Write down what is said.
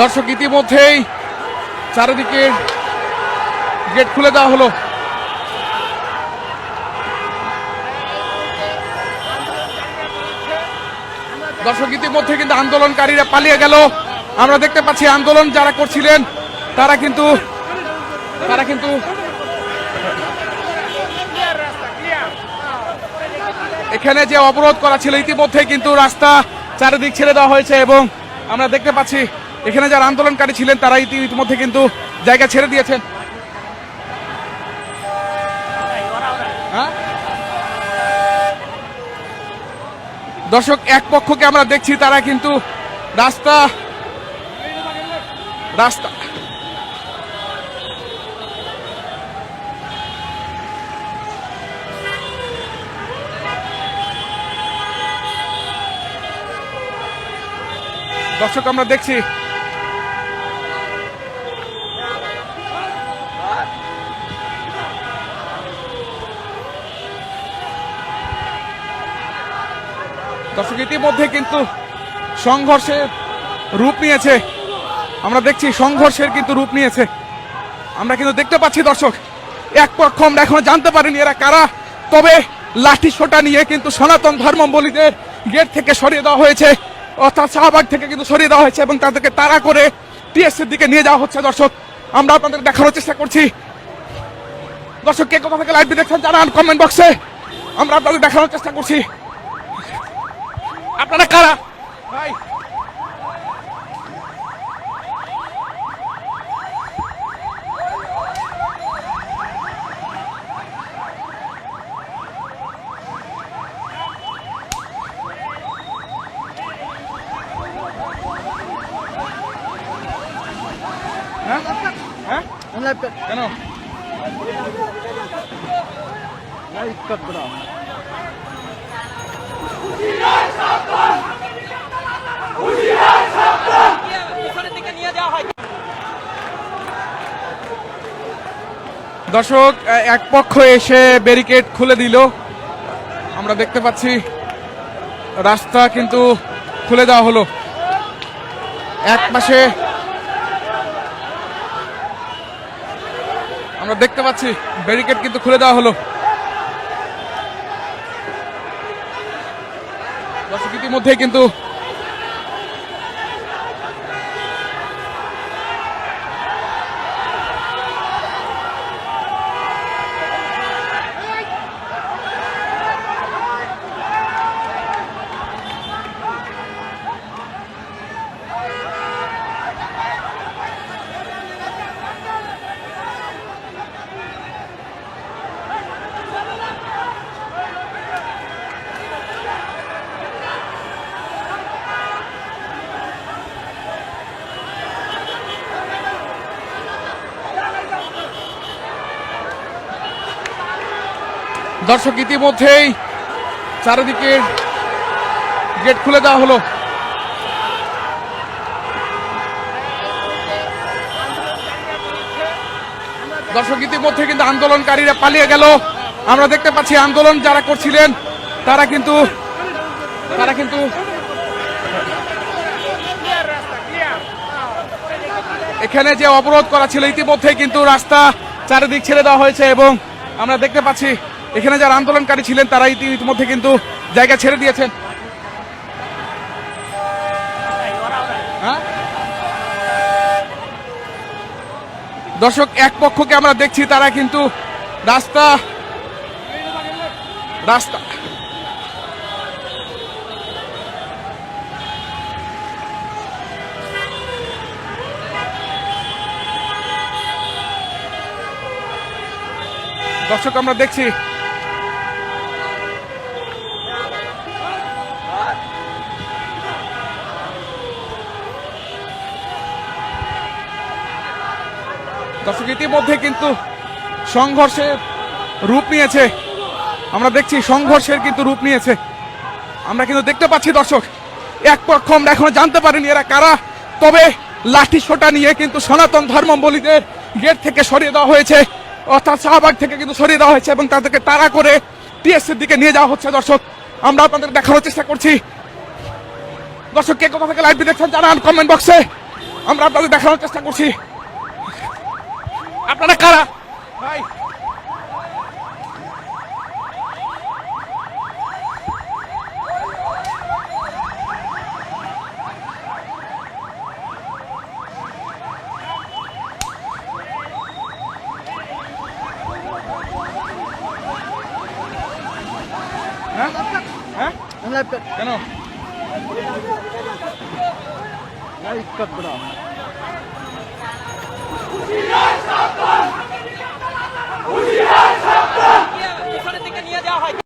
দর্শক ইতিমধ্যেই চারিদিকে গেট খুলে দেওয়া হলো। দর্শক ইতিমধ্যে কিন্তু আন্দোলনকারীরা পালিয়ে গেল। আমরা দেখতে পাচ্ছি আন্দোলন যারা করছিলেন, তারা কিন্তু তারা কিন্তু এখানে যে অবরোধ করা ছিল ইতিমধ্যে কিন্তু রাস্তা চারিদিক ছেড়ে দেওয়া হয়েছে এবং আমরা দেখতে পাচ্ছি এখানে যারা আন্দোলনকারী ছিলেন তারা ইতি- ইতিমধ্যে কিন্তু জায়গা ছেড়ে দিয়েছেন হ্যাঁ? দর্শক, এক পক্ষকে আমরা দেখছি, তারা কিন্তু রাস্তা রাস্তা দর্শক, আমরা দেখছি দর্শক, ইতিমধ্যে কিন্তু সংঘর্ষের রূপ নিয়েছে। আমরা দেখছি সংঘর্ষের কিন্তু রূপ নিয়েছে। আমরা কিন্তু দেখতে পাচ্ছি দর্শক, এক পক্ষ আমরা এখনও জানতে পারিনি এরা কারা। তবে লাঠি সোটা নিয়ে কিন্তু সনাতন ধর্মাবলীদের গেট থেকে সরিয়ে দেওয়া হয়েছে। অর্থাৎ শাহবাগ থেকে কিন্তু সরিয়ে দেওয়া হয়েছে এবং তাদেরকে তাড়া করে টিএসসির দিকে নিয়ে যাওয়া হচ্ছে দর্শক। আমরা আপনাদের দেখানোর চেষ্টা করছি। দর্শক, কে কোথা থেকে লাইভটি দেখছেন জানান কমেন্ট বক্সে। আমরা আপনাদের দেখানোর চেষ্টা করছি। আপনারা কারা ভাই হ্যাঁ হ্যাঁ কেন দর্শক এক পক্ষ এসে ব্যারিকেড খুলে দিল। আমরা দেখতে পাচ্ছি, রাস্তা কিন্তু খুলে দেওয়া হলো। এক পাশে আমরা দেখতে পাচ্ছি ব্যারিকেড কিন্তু খুলে দেওয়া হলো। দর্শক ইতিমধ্যে কিন্তু দর্শক ইতিমধ্যেই চারিদিকে গেট খুলে দেওয়া হলো। দর্শক ইতিমধ্যে কিন্তু আন্দোলনকারীরা পালিয়ে গেল। আমরা দেখতে পাচ্ছি আন্দোলন যারা করছিলেন, তারা কিন্তু তারা কিন্তু এখানে যে অবরোধ করা ছিল ইতিমধ্যে কিন্তু রাস্তা চারিদিক ছেড়ে দেওয়া হয়েছে এবং আমরা দেখতে পাচ্ছি এখানে যারা আন্দোলনকারী ছিলেন, তারা ইতিমধ্যে কিন্তু জায়গা ছেড়ে দিয়েছেন হ্যাঁ? দর্শক, এক পক্ষকে আমরা দেখছি, তারা কিন্তু রাস্তা রাস্তা দর্শক, আমরা দেখছি দর্শক, ইতিমধ্যে কিন্তু সংঘর্ষের রূপ নিয়েছে। আমরা দেখছি সংঘর্ষের কিন্তু রূপ নিয়েছে। আমরা কিন্তু দেখতে পাচ্ছি দর্শক, এক পক্ষ আমরা এখনও জানতে পারিনি এরা কারা। তবে লাঠি সোটা নিয়ে কিন্তু সনাতন ধর্মাবলীদের গেট থেকে সরিয়ে দেওয়া হয়েছে। অর্থাৎ শাহবাগ থেকে কিন্তু সরিয়ে দেওয়া হয়েছে এবং তাদেরকে তাড়া করে টিএসসির দিকে নিয়ে যাওয়া হচ্ছে দর্শক। আমরা আপনাদের দেখানোর চেষ্টা করছি। দর্শক, কে কোথা থেকে লাইভটি দেখছেন জানান কমেন্ট বক্সে। আমরা আপনাদের দেখানোর চেষ্টা করছি। আপনারা কারা ভাই হ্যাঁ হ্যাঁ কেন Ay, kabra. নিয়ে যাওয়া হয়।